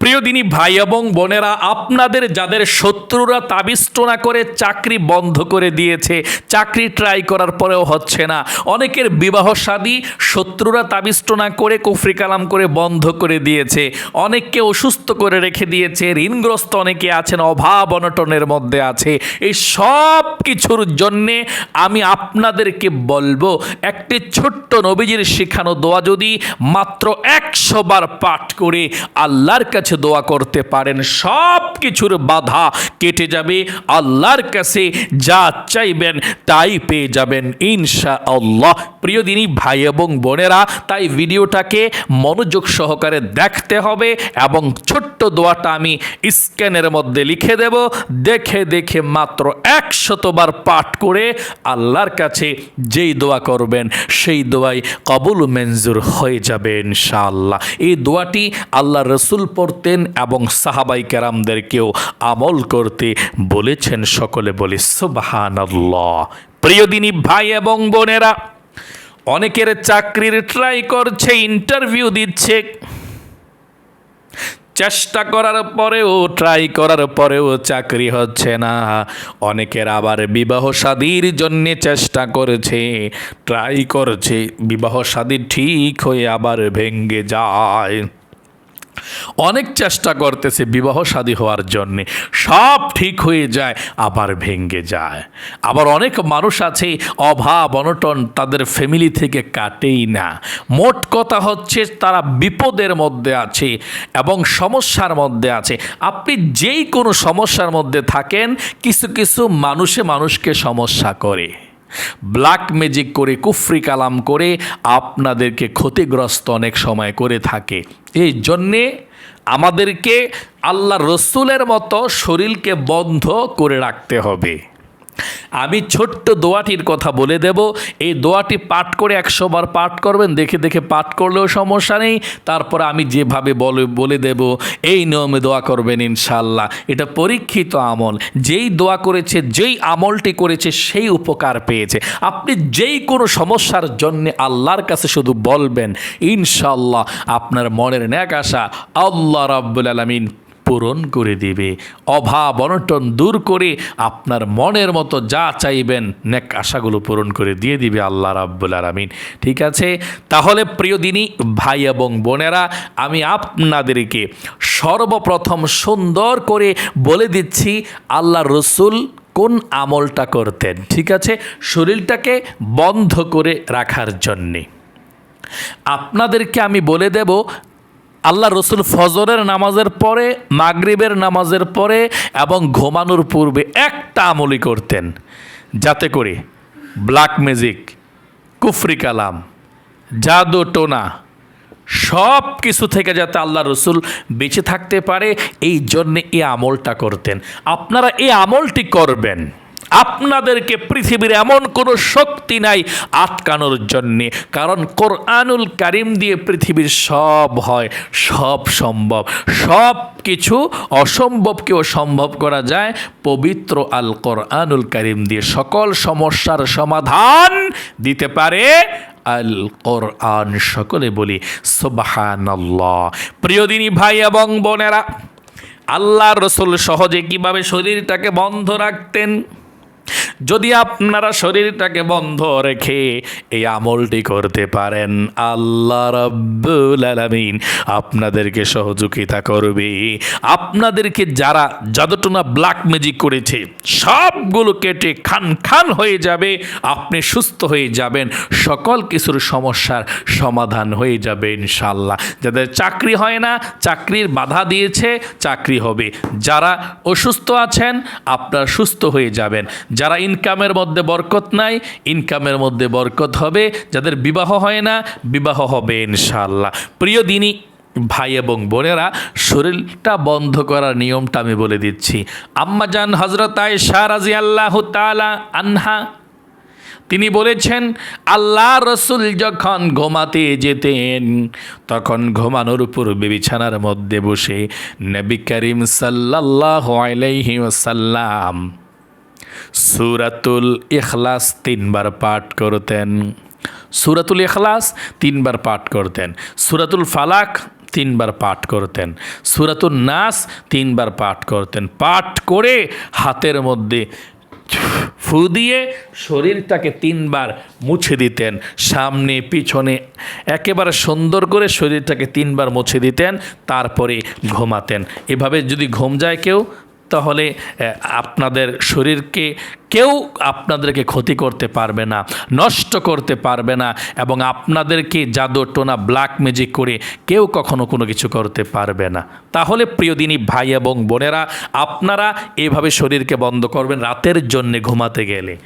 প্রিয় দিনী ভাই এবং বোনেরা, আপনাদের যাদের শত্রুরা তাবিষ্টনা করে চাকরি বন্ধ করে দিয়েছে, চাকরি ট্রাই করার পরেও হচ্ছে না। অনেকের বিবাহ শাদী শত্রুরা তাবিষ্টনা করে কুফরি কালাম করে বন্ধ করে দিয়েছে। অনেককে অসুস্থ করে রেখে দিয়েছে, ঋণগ্রস্ত অনেকে আছেন, অভাব অনটনের মধ্যে আছে। এই সব কিছুর জন্যে আমি আপনাদেরকে বলব, একটি ছোট্ট নবীজির শেখানো দোয়া যদি মাত্র একশো বার পাঠ করে আল্লাহর কাছে দোয়া করতে পারেন, সব কিছুর বাধা কেটে যাবে। আল্লাহর কাছে যা চাইবেন তাই পেয়ে যাবেন ইনশা আল্লাহ প্রিয় দিনী, ভাই এবং বোনেরা, তাই ভিডিওটাকে মনোযোগ সহকারে দেখতে হবে এবং ছোট্ট দোয়াটা আমি স্ক্যানের মধ্যে লিখে দেব। দেখে দেখে মাত্র একশতবার পাঠ করে আল্লাহর কাছে যেই দোয়া করবেন, সেই দোয়াই কবুল মঞ্জুর হয়ে যাবে ইনশাআল্লাহ। এই দোয়াটি আল্লাহ রসুল পড়তেন এবং সাহাবাই কেরামদেরকেও আমল করতে বলেছেন সকলে বলি সুবাহান প্রিয় দিনী ভাই এবং বোনেরা, অনেকের চাকরির ট্রাই করছে ইন্টারভিউ দিচ্ছে। চেষ্টা করার পরেও ট্রাই করার পরেও চাকরি হচ্ছে না। অনেকের আবার বিবাহ শাদীর জন্য চেষ্টা করেছে ট্রাই করেছে। বিবাহ শাদী ঠিক হয়ে আবার ভেঙ্গে যায়। অনেক চেষ্টা করতেছে বিবাহ শাদী হওয়ার জন্যে। সব ঠিক হয়ে যায়, আবার ভেঙ্গে যায়। আবার অনেক মানুষ আছে, অভাব, অনটন তাদের ফ্যামিলি থেকে কাটেই না। মোট কথা হচ্ছে, তারা বিপদের মধ্যে আছে এবং সমস্যার মধ্যে আছে। আপনি যেই কোনো সমস্যার মধ্যে থাকেন, কিছু কিছু মানুষে মানুষকে সমস্যা করে। ব্ল্যাক ম্যাজিক করে, কুফরি কালাম করে আপনাদেরকে ক্ষতিগ্রস্ত অনেক সময় করে থাকে। এই জন্যে আমাদেরকে আল্লাহ রসুলের মতো শরীরকে বন্ধ করে রাখতে হবে। আমি ছোট্ট দোয়াটির কথা বলে দেব। এই দোয়াটি পাঠ করে একশো বার পাঠ করবেন, দেখে দেখে পাঠ করলেও সমস্যা নেই। তারপর আমি যেভাবে বলে বলে দেব, এই নিয়মে দোয়া করবেন ইনশাল্লাহ এটা পরীক্ষিত আমল। যেই দোয়া করেছে, যেই আমলটি করেছে, সেই উপকার পেয়েছে। আপনি যেই কোনো সমস্যার জন্য আল্লাহর কাছে শুধু বলবেন ইনশাল্লাহ আপনার মনের ন্যাক আশা আল্লাহ রাব্বুল আলমিন পূরণ করে দিবে। অভাব অনটন দূর করে আপনার মনের মতো যা চাইবেন নেক আশাগুলো পূরণ করে দিয়ে দিবে আল্লাহ রাব্বুল আলমিন। ঠিক আছে? তাহলে প্রিয় দিনী, ভাই এবং বোনেরা, আমি আপনাদেরকে সর্বপ্রথম সুন্দর করে বলে দিচ্ছি, আল্লাহ রসুল কোন আমলটা করতেন, ঠিক আছে? শরীরটাকে বন্ধ করে রাখার জন্যে। আপনাদেরকে আমি বলে দেব আল্লাহ রসুল ফজরের নামাজের পরে, মাগরিবের নামাজের পরে এবং ঘুমানোর পূর্বে একটা আমলি করতেন। যাতে করে ব্ল্যাক ম্যাজিক কুফরি কালাম, জাদু টোনা, সব কিছু থেকে যাতে আল্লাহ রসুল বেঁচে থাকতে পারে, এই জন্যে এই আমলটা করতেন। আপনারা এই আমলটি করবেন। আপনাদেরকে পৃথিবীর এমন কোনো শক্তি নাই আটকানোর জন্যে। কারণ কোরআনুল কারিম দিয়ে পৃথিবীর সব হয়, সব সম্ভব। সব কিছু অসম্ভবকেও সম্ভব করা যায় পবিত্র আল কোরআনুল কারিম দিয়ে। সকল সমস্যার সমাধান দিতে পারে আল কোরআন। সকলে বলি, সুবহানাল্লাহ। প্রিয় দিনী ভাই এবং বোনেরা আল্লাহ রসুল সহজে কীভাবে শরীরটাকে বন্ধ রাখতেন? যদি আপনারা শরীরটাকে বন্ধ রেখে এই আমলটি করতে পারেন, আল্লাহ রব্বুল আলামিন আপনাদেরকে সহযোগিতা করবে। আপনাদেরকে যারা জাদুটনা ব্ল্যাক ম্যাজিক করেছে, সবগুলো কেটে খান খান হয়ে যাবে, আপনি সুস্থ হয়ে যাবেন, সকল কিছুর সমস্যার সমাধান হয়ে যাবে ইনশাল্লাহ যাদের চাকরি হয় না, চাকরির বাধা দিয়েছে, চাকরি হবে। যারা অসুস্থ আছেন, আপনারা সুস্থ হয়ে যাবেন। যারা ইনকামের মধ্যে বরকত নাই ইনকামের মধ্যে বরকত হবে, যাদের বিবাহ হয় না, বিবাহ হবে ইনশাল্লাহ প্রিয় দিনী, ভাই এবং বোনেরা, শরীরটা বন্ধ করার নিয়মটা আমি বলে দিচ্ছি। আম্মা আম্মাজান হজরত রাজি আল্লাহ তালা আনহা, তিনি বলেছেন, আল্লাহ রসুল যখন ঘুমাতে যেতেন, তখন ঘুমানোর পূর্বে বিছানার মধ্যে বসে নবী করিম সাল্লাহ আলাইহি ওসাল্লাম সুরাতুল ইখলাস তিনবার পাঠ করতেন। সুরাতুল ইখলাস তিনবার পাঠ করতেন। সুরাতুল ফালাক তিনবার পাঠ করতেন। সুরাতুল নাস তিনবার পাঠ করতেন। পাঠ করে হাতের মধ্যে ফু দিয়ে শরীরটাকে তিনবার মুছে দিতেন। সামনে, পিছনে একেবারে সুন্দর করে শরীরটাকে তিনবার মুছে দিতেন, তারপরে ঘুমাতেন। এভাবে যদি ঘুম যায় কেউ তাহলে আপনাদের শরীরকে কেউ আপনাদেরকে ক্ষতি করতে পারবে না, নষ্ট করতে পারবে না এবং আপনাদেরকে জাদু টোনা ব্ল্যাক ম্যাজিক করে কেউ কখনো কোনো কিছু করতে পারবে না। তাহলে প্রিয় প্রিয়দিনী ভাই এবং বোনেরা, আপনারা এভাবে শরীরকে বন্ধ করবেন, রাতের জন্যে ঘুমাতে গেলে।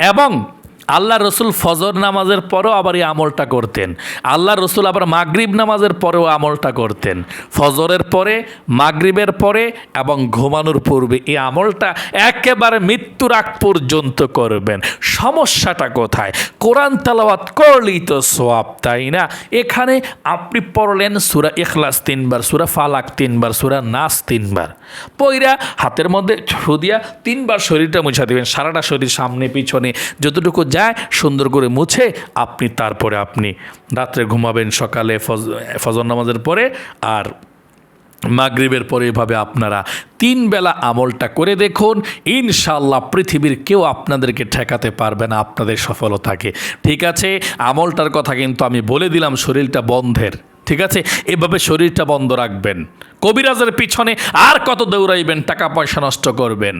এবং আল্লাহ রসুল ফজর নামাজের পরেও আবার এই আমলটা করতেন। আল্লাহ রসুল আবার মাগরিব নামাজের পরেও আমলটা করতেন। ফজরের পরে, মাগরিবের পরে এবং ঘুমানোর পূর্বে এই আমলটা একেবারে মৃত্যুর আগ পর্যন্ত করবেন। সমস্যাটা কোথায়? কোরআন তালাওয়াত করলেই তো সোয়াব তাই না? এখানে আপনি পড়লেন সুরা এখলাস তিনবার, সুরা ফালাক তিনবার, সুরা নাস তিনবার। পইরা হাতের মধ্যে ছু দিয়া তিনবার শরীরটা মুছা দেবেন, সারাটা শরীর সামনে, পিছনে, যতটুকু যায়, সুন্দর করে মুছে, আপনি তারপরে আপনি রাত্রে ঘুমাবেন, সকালে ফজ, ফজর নামাজের পরে আর মাগরিবের পরে এভাবে আপনারা তিন বেলা আমলটা করে দেখুন ইনশাল্লাহ পৃথিবীর কেউ আপনাদেরকে ঠেকাতে পারবে না, আপনাদের সফলতাকে ঠিক আছে, আমলটার কথা কিন্তু আমি বলে দিলাম, শরীরটা বন্ধের। ঠিক আছে, এভাবে শরীরটা বন্ধ রাখবেন। কবিরাজের পিছনে আর কত দৌড়াইবেন, টাকা পয়সা নষ্ট করবেন।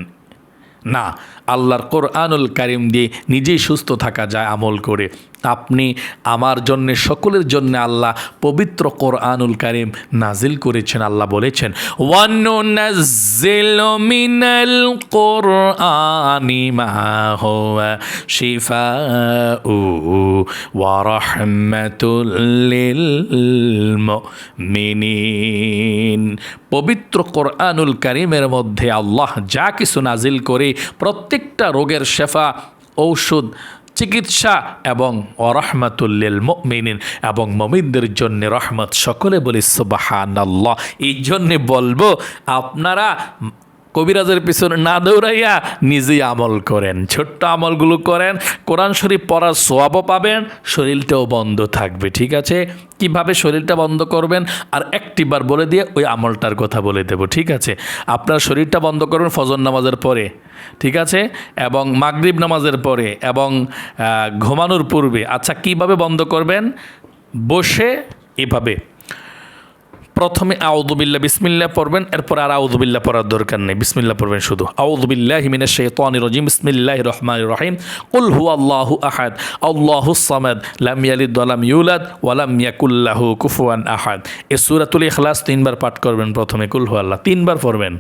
না আল্লাহর কোরআনুল কারিম দিয়ে নিজেই সুস্থ থাকা যায় আমল করে। আপনি আমার জন্যে, সকলের জন্য আল্লাহ পবিত্র কোরআনুল কারিম নাজিল করেছেন, আল্লাহ বলেছেন মিনাল কোরআনি লিল মুমিনিন. পবিত্র কারিমের মধ্যে আল্লাহ যা কিছু নাজিল করে, প্রত্যেকটা রোগের শেফা, ঔষধ চিকিৎসা এবং অরহমাতুল্লিল মিনিন এবং মমিনদের জন্য রহমত সকলে বলি সুবাহান আল্লাহ এই জন্যে বলব, আপনারা কবিরাজের পিছনে না দৌড়াইয়া নিজেই আমল করেন, ছোট্ট আমলগুলো করেন, কোরআন শরীফ পড়ার সোয়াবও পাবেন, শরীরটাও বন্ধ থাকবে, ঠিক আছে? কীভাবে শরীরটা বন্ধ করবেন? আর একটিবার বলে দিয়ে ওই আমলটার কথা বলে দেব, ঠিক আছে? আপনার শরীরটা বন্ধ করবেন ফজর নামাজের পরে, ঠিক আছে? এবং মাগরিব নামাজের পরে, এবং ঘুমানোর পূর্বে আচ্ছা কীভাবে বন্ধ করবেন? বসে এভাবে প্রথমে আউদুবিল্লা বিসমিল্লা পড়বেন, এরপর আর আউদুবিল্লা পড়ার দরকার নেই। বিসমিল্লা পড়বেন শুধু। আউদুবিল্লাহ হিমিনা শেতানি রজিম। বিসমিল্লাহ রহমান রহিম। উল হু আল্লাহু আহাদ। আল্লাহু সামাদ। লাম ইয়ালিদ ওয়ালাম ইউলাদ ওয়ালাম ইয়াকুল্লাহু কুফুয়ান আহাদ। এ সুরাতুল ইখলাস তিনবার পাঠ করবেন প্রথমে। কুল হু আল্লাহ তিনবার পড়বেন।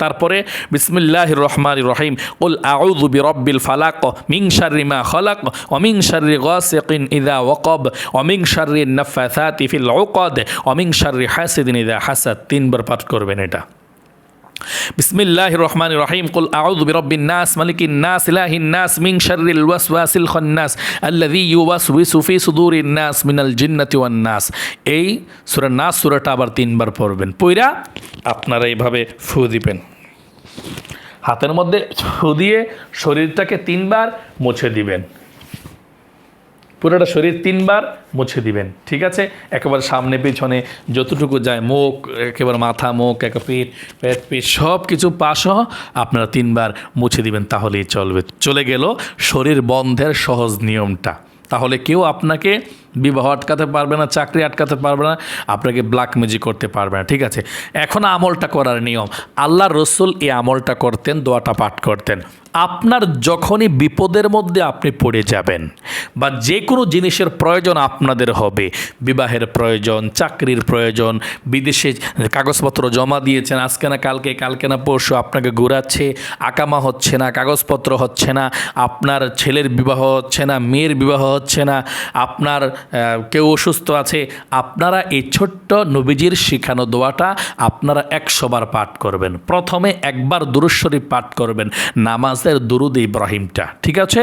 তারপরে বিসমিল্লাহ রহমান রহিম উল আউযু বিরব্বিল ফালাক মিং শাররি মা খলাক, ওয়া মিং শাররি গাসিকিন ইযা ওয়াকাব, ওয়া মিং শাররি নাফাসাতি ফিল উকাদ, ওয়া হাসিদিন ইযা হাসাদ। তিনবার পাঠ করবেন এটা। বিসমিল্লাহ রহমান রহিম, কুল আউযু বিরব্বিন নাস, মালিকিন নাস, ইলাহিন নাস মিং শাররিল ওয়াসওয়াসিল খান্নাস, আল্লাযী ইউওয়াসউইসু ফি সুদুরিন নাস মিনাল জিন্নাতি ওয়ান এই সূরা নাস সূরাটা আবার তিনবার পড়বেন। পইরা আপনারা এইভাবে ফু দিবেন। হাতের মধ্যে ফু দিয়ে শরীরটাকে তিনবার মুছে দিবেন। পুরোটা শরীর তিনবার মুছে দিবেন, ঠিক আছে? একেবারে সামনে, পিছনে, যতটুকু যায় মুখ, একেবারে মাথা, মুখ, একে পেট পেট পেট সব কিছু পাশও আপনারা তিনবার মুছে দিবেন, তাহলেই চলবে। চলে গেল শরীর বন্ধের সহজ নিয়মটা। তাহলে কেউ আপনাকে বিবাহ আটকাতে পারবে না, চাকরি আটকাতে পারবে না, আপনাকে ব্ল্যাক ম্যাজিক করতে পারবে না, ঠিক আছে? এখন আমলটা করার নিয়ম, আল্লাহ রসুল এই আমলটা করতেন, দোয়াটা পাঠ করতেন। আপনার যখনই বিপদের মধ্যে আপনি পড়ে যাবেন, বা যে কোনো জিনিসের প্রয়োজন আপনাদের হবে, বিবাহের প্রয়োজন, চাকরির প্রয়োজন, বিদেশে কাগজপত্র জমা দিয়েছেন, আজকে না কালকে কালকে না পরশু আপনাকে ঘুরাচ্ছে, আকামা হচ্ছে না, কাগজপত্র হচ্ছে না, আপনার ছেলের বিবাহ হচ্ছে না, মেয়ের বিবাহ হচ্ছে না, আপনার কেউ অসুস্থ আছে, আপনারা এই ছোট্ট নবীজির শিখানো দোয়াটা আপনারা একশোবার পাঠ করবেন। প্রথমে একবার দুরুশ্বরী পাঠ করবেন, নামাজের দুরুদ ইব্রাহিমটা, ঠিক আছে?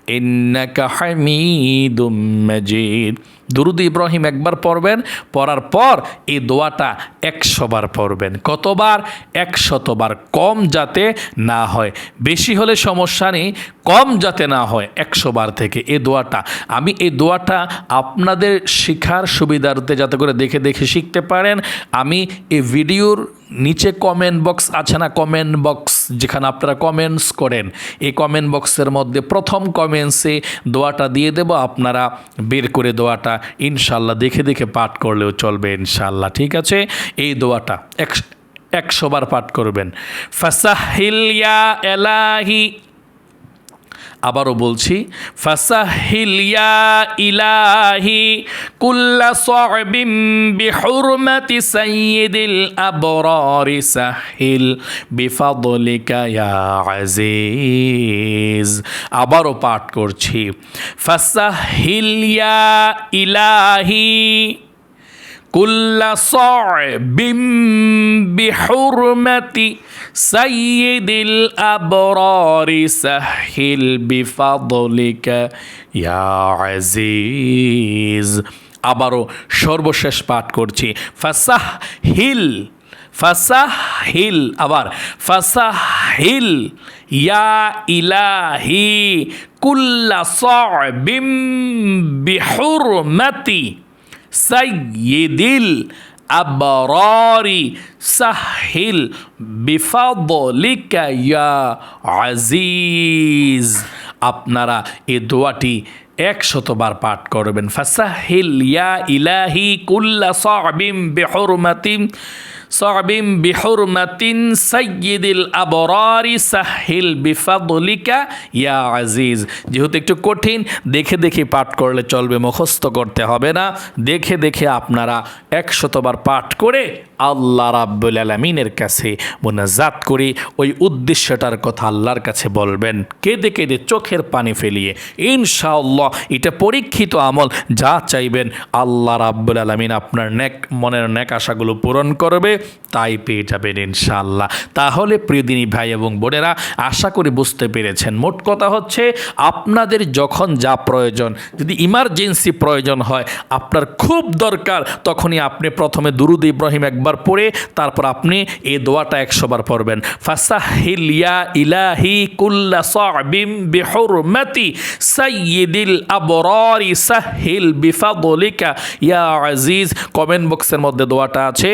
ইন্নাকা দুরুদ ইব্রাহিম একবার পড়বেন, পড়ার পর এই দোয়াটা একশো বার পড়বেন। কতবার? একশতবার। কম যাতে না হয়। বেশি হলে সমস্যা নেই, কম যাতে না হয় একশো বার থেকে। এ দোয়াটা, আমি এই দোয়াটা আপনাদের শেখার সুবিধার্থে যাতে করে দেখে দেখে শিখতে পারেন। আমি এই ভিডিওর নিচে কমেন্ট বক্স আছে না কমেন্ট বক্স যেখানে আপনারা কমেন্টস করেন, এই কমেন্ট বক্সের মধ্যে প্রথম কমেন্টসে দোয়াটা দিয়ে দেব, আপনারা বের করে দোয়াটা ইনশাল্লাহ দেখে দেখে পাঠ করলেও চলবে ইনশাল্লাহ, ঠিক আছে? এই দোয়াটা এক একশোবার পাঠ করবেন। ফাসাহিলিয়া এলাহি আবারও বলছি ফাসাহিলিয়া ইলাহি কুল্লা সাহিল আবারও পাঠ করছি ফাসাহিলিয়া ইলাহি কুল্লা সাহিল আবারও সর্বশেষ পাঠ করছি। ফাসাহ হিল ফাসাহ হিল আবার ফাসাহ হিল ইয়া ইলাহি, কুল্লা সিম বিহুরমতি। সাইয়িদিল আবরারি সাহিল বিফাদলিকা ইয়া আজিজ। আপনারা এ দোয়াটি একশতবার পাঠ করবেন। ফাসাহিল ইয়া ইলাহি কুল্লা সাবিম বিহুরমাতিন সাবিম বিহুরমাতিন সাইয়্যিদিল আবরারি সাহিল বিফাদলিকা, ইয়া আজিজ। যেহেতু একটু কঠিন, দেখে দেখে পাঠ করলে চলবে, মুখস্থ করতে হবে না। দেখে দেখে আপনারা একশতবার পাঠ করে আল্লাহ রাব্বুল আলমিনের কাছে মোনাজাত করে। ওই উদ্দেশ্যটার কথা আল্লাহর কাছে বলবেন। কেঁদে কেঁদে চোখের পানি ফেলিয়ে, ইনশাআল্লাহ, এটা পরীক্ষিত আমল। যা চাইবেন আল্লাহ রাব্বুল আলমিন আপনার নেক, মনের নেক আশাগুলো পূরণ করবে। তাই পেয়ে যাবেন ইনশাল্লাহ তাহলে প্রিয়দিনী ভাই এবং বোনেরা, আশা করি বুঝতে পেরেছেন। মোট কথা হচ্ছে, আপনাদের যখন যা প্রয়োজন, যদি ইমার্জেন্সি প্রয়োজন হয়, আপনার খুব দরকার, তখনই আপনি প্রথমে দুরুদ ইব্রাহিম একবার পড়ে, তারপর আপনি এই দোয়াটা একশোবার পড়বেন। ফাসাহিল ইয়া ইলাহি কুল্লা সাবিম বিহুরমাতি সাইয়্যিদিল আবরারি সাহিল বিফাদলিকা। ইয়া আজিজ, কমেন্ট বক্সের মধ্যে দোয়াটা আছে।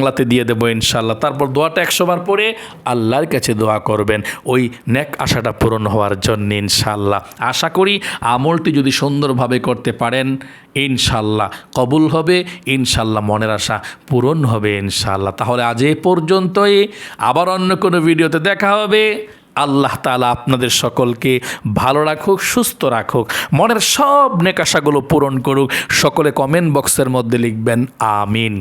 বাংলাতে দিয়ে দেবো ইনশাল্লাহ তারপর দোয়াটা একশো বার পড়ে আল্লাহর কাছে দোয়া করবেন। ওই নেক আশাটা পূরণ হওয়ার জন্য ইনশাল্লাহ আশা করি আমলটি যদি সুন্দরভাবে করতে পারেন ইনশাল্লাহ কবুল হবে ইনশাল্লাহ মনের আশা পূরণ হবে ইনশাল্লাহ তাহলে আজ এ পর্যন্তই। আবার অন্য কোনো ভিডিওতে দেখা হবে। আল্লাহ তালা আপনাদের সকলকে ভালো রাখুক, সুস্থ রাখুক, মনের সব নেকাশাগুলো পূরণ করুক। সকলে কমেন্ট বক্সের মধ্যে লিখবেন, আমিন।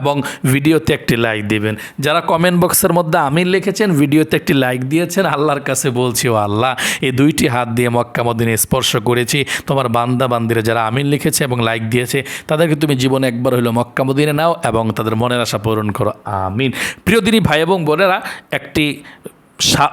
এবং ভিডিওতে একটি লাইক দিবেন। যারা কমেন্ট বক্সের মধ্যে আমিন লিখেছেন, ভিডিওতে একটি লাইক দিয়েছেন, আল্লাহর কাছে বলছি, ও আল্লাহ, এই দুইটি হাত দিয়ে মক্কা মদিনে স্পর্শ করেছি। তোমার বান্দা বান্দিরা যারা আমিন লিখেছে এবং লাইক দিয়েছে, তাদেরকে তুমি জীবনে একবার হলো মক্কা মদিনে নাও এবং তাদের মনের আশা পূরণ করো। আমিন। প্রিয় দিনী ভাই এবং বোনেরা, একটি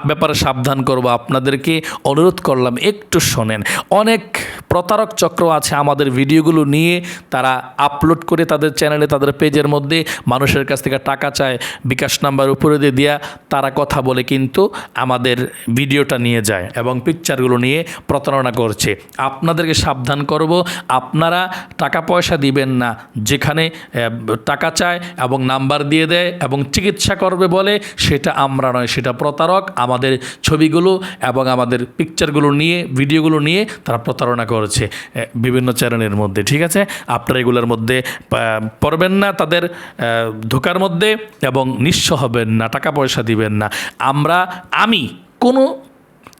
ব্যাপারে সাবধান করব, আপনাদেরকে অনুরোধ করলাম, একটু শোনেন। অনেক প্রতারক চক্র আছে আমাদের ভিডিওগুলো নিয়ে, তারা আপলোড করে তাদের চ্যানেলে, তাদের পেজের মধ্যে মানুষের কাছ থেকে টাকা চায়, বিকাশ নাম্বার উপরে দিয়ে দেওয়া তারা কথা বলে কিন্তু আমাদের ভিডিওটা নিয়ে যায় এবং পিকচারগুলো নিয়ে প্রতারণা করছে। আপনাদেরকে সাবধান করব, আপনারা টাকা পয়সা দিবেন না, যেখানে টাকা চায় এবং নাম্বার দিয়ে দেয় এবং চিকিৎসা করবে বলে, সেটা আমরা নয়, সেটা প্রতারক। আমাদের ছবিগুলো এবং আমাদের পিকচারগুলো নিয়ে ভিডিওগুলো নিয়ে তারা প্রতারণা করেছে বিভিন্ন চ্যানেলের মধ্যে, ঠিক আছে? আপনারা এগুলোর মধ্যে পড়বেন না, তাদের ধোকার মধ্যে, এবং নিঃস্ব হবেন না, টাকা পয়সা দিবেন না। আমরা, আমি কোনো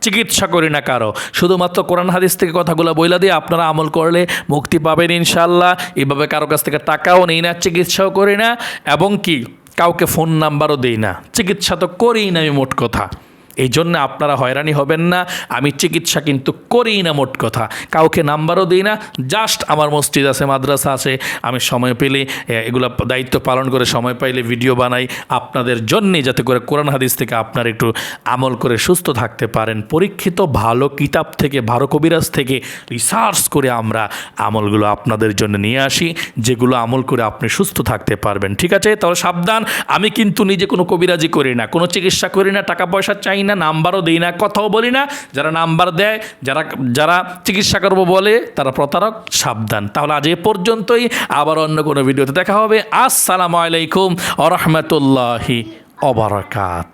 চিকিৎসা করি না কারও। শুধুমাত্র কোরআন হাদিস থেকে কথাগুলো বইলা দিয়ে আপনারা আমল করলে মুক্তি পাবেন ইনশাল্লাহ এভাবে কারও কাছ থেকে টাকাও নেই না, চিকিৎসাও করি না। এবং কি? কাউকে ফোন নাম্বারও দেই না। চিকিৎসা তো করিই না আমি মোট কথা। এই জন্য আপনারা হয়রানি হবেন না, আমি চিকিৎসা কিন্তু করিই না মোট কথা। কাউকে নাম্বারও দিই না জাস্ট আমার মসজিদ আছে, মাদ্রাসা আছে, আমি সময় পেলে এগুলো দায়িত্ব পালন করে সময় পাইলে ভিডিও বানাই, আপনাদের জন্যে যাতে করে কোরআন হাদিস থেকে আপনারা একটু আমল করে সুস্থ থাকতে পারেন। পরীক্ষিত ভালো কিতাব থেকে, ভালো কবিরাজ থেকে রিসার্চ করে আমরা আমলগুলো আপনাদের জন্য নিয়ে আসি, যেগুলো আমল করে আপনি সুস্থ থাকতে পারবেন। ঠিক আছে? তাহলে সাবধান, আমি কিন্তু নিজে কোনো কবিরাজি করি না, কোনো চিকিৎসা করি না, টাকা পয়সা চাই না, নাম্বারও দিই না, কথাও বলি না। যারা নাম্বার দেয়, যারা যারা চিকিৎসা করব বলে, তারা প্রতারক, সাবধান। তাহলে আজ এ পর্যন্তই, আবার অন্য কোনো ভিডিওতে দেখা হবে। আসসালামু আলাইকুম আ রহমতুল্লাহি অবরাকাত